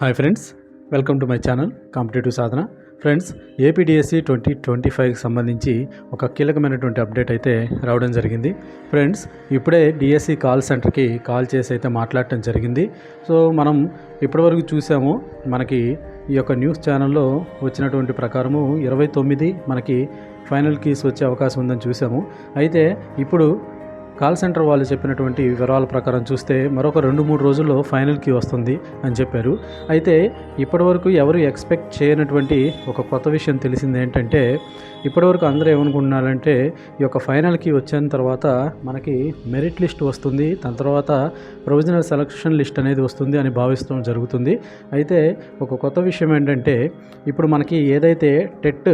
Hi friends welcome to my channel competitive Sadhana friends AP DSC twenty twenty ఫైవ్కి సంబంధించి ఒక కీలకమైనటువంటి update అయితే రావడం జరిగింది. ఫ్రెండ్స్ ఇప్పుడే డిఎస్సి కాల్ సెంటర్కి కాల్ చేసి అయితే మాట్లాడటం జరిగింది. సో మనం ఇప్పటివరకు చూసాము మనకి ఈ యొక్క న్యూస్ ఛానల్లో వచ్చినటువంటి ప్రకారము ఇరవై తొమ్మిది మనకి ఫైనల్ కీస్ వచ్చే అవకాశం ఉందని చూసాము. అయితే ఇప్పుడు కాల్ సెంటర్ వాళ్ళు చెప్పినటువంటి వివరాల ప్రకారం చూస్తే మరొక రెండు మూడు రోజుల్లో ఫైనల్కి వస్తుంది అని చెప్పారు. అయితే ఇప్పటివరకు ఎవరు ఎక్స్పెక్ట్ చేయనటువంటి ఒక కొత్త విషయం తెలిసింది ఏంటంటే ఇప్పటివరకు అందరూ ఏమనుకుంటున్నారంటే ఈ యొక్క ఫైనల్కి వచ్చిన తర్వాత మనకి మెరిట్ లిస్ట్ వస్తుంది దాని తర్వాత ప్రొవిజనల్ సెలక్షన్ లిస్ట్ అనేది వస్తుంది అని భావిస్తూ జరుగుతుంది. అయితే ఒక కొత్త విషయం ఏంటంటే ఇప్పుడు మనకి ఏదైతే టెట్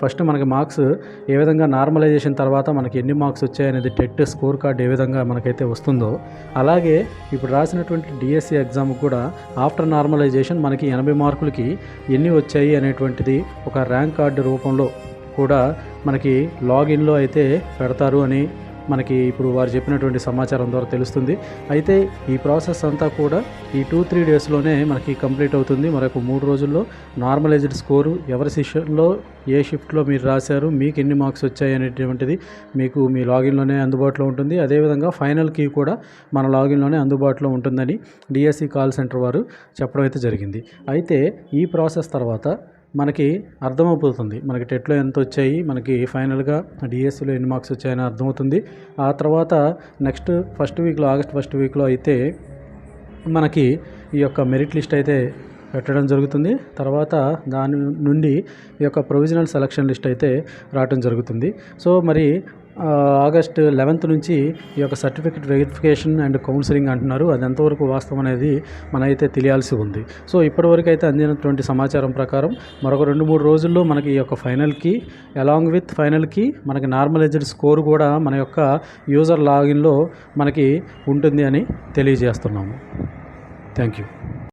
ఫస్ట్ మనకి మార్క్స్ ఏ విధంగా నార్మలైజేషన్ తర్వాత మనకి ఎన్ని మార్క్స్ వచ్చాయనేది టెట్ స్కోర్ కార్డ్ ఏ విధంగా మనకైతే వస్తుందో అలాగే ఇప్పుడు రాసినటువంటి డిఎస్సి ఎగ్జామ్ కూడా ఆఫ్టర్ నార్మలైజేషన్ మనకి ఎనభై మార్కులకి ఎన్ని వచ్చాయి అనేటువంటిది ఒక ర్యాంక్ కార్డు రూపంలో కూడా మనకి లాగిన్లో అయితే పెడతారు అని మనకి ఇప్పుడు వారు చెప్పినటువంటి సమాచారం ద్వారా తెలుస్తుంది. అయితే ఈ ప్రాసెస్ అంతా కూడా ఈ టూ త్రీ డేస్లోనే మనకి కంప్లీట్ అవుతుంది. మరొక మూడు రోజుల్లో నార్మలైజ్డ్ స్కోరు ఎవరి సెషన్లో ఏ షిఫ్ట్లో మీరు రాశారు మీకు ఎన్ని మార్క్స్ వచ్చాయి అనేటువంటిది మీకు మీ లాగిన్లోనే అందుబాటులో ఉంటుంది. అదేవిధంగా ఫైనల్ కీ కూడా మన లాగిన్లోనే అందుబాటులో ఉంటుందని డిఎస్సి కాల్ సెంటర్ వారు చెప్పడం అయితే జరిగింది. అయితే ఈ ప్రాసెస్ తర్వాత మనకి అర్థమైపోతుంది మనకి టెట్లో ఎంత వచ్చాయి మనకి ఫైనల్గా డిఎస్సిలో ఎన్ని మార్క్స్ వచ్చాయని అర్థమవుతుంది. ఆ తర్వాత నెక్స్ట్ ఫస్ట్ వీక్లో ఆగస్ట్ ఫస్ట్ వీక్లో అయితే మనకి ఈ యొక్క మెరిట్ లిస్ట్ అయితే పెట్టడం జరుగుతుంది. తర్వాత దాని నుండి ఈ యొక్క ప్రొవిజనల్ సెలక్షన్ లిస్ట్ అయితే రావడం జరుగుతుంది. సో మరి ఆగస్ట్ లెవెన్త్ నుంచి ఈ యొక్క సర్టిఫికెట్ వెరిఫికేషన్ అండ్ కౌన్సిలింగ్ అంటున్నారు. అది ఎంతవరకు వాస్తవం అనేది మనైతే తెలియాల్సి ఉంది. సో ఇప్పటివరకు అయితే అందినటువంటి సమాచారం ప్రకారం మరొక రెండు మూడు రోజుల్లో మనకి ఈ యొక్క ఫైనల్కి అలాంగ్ విత్ ఫైనల్కి మనకి నార్మలైజ్డ్ స్కోర్ కూడా మన యొక్క యూజర్ లాగిన్లో మనకి ఉంటుంది అని తెలియజేస్తున్నాము. Thank you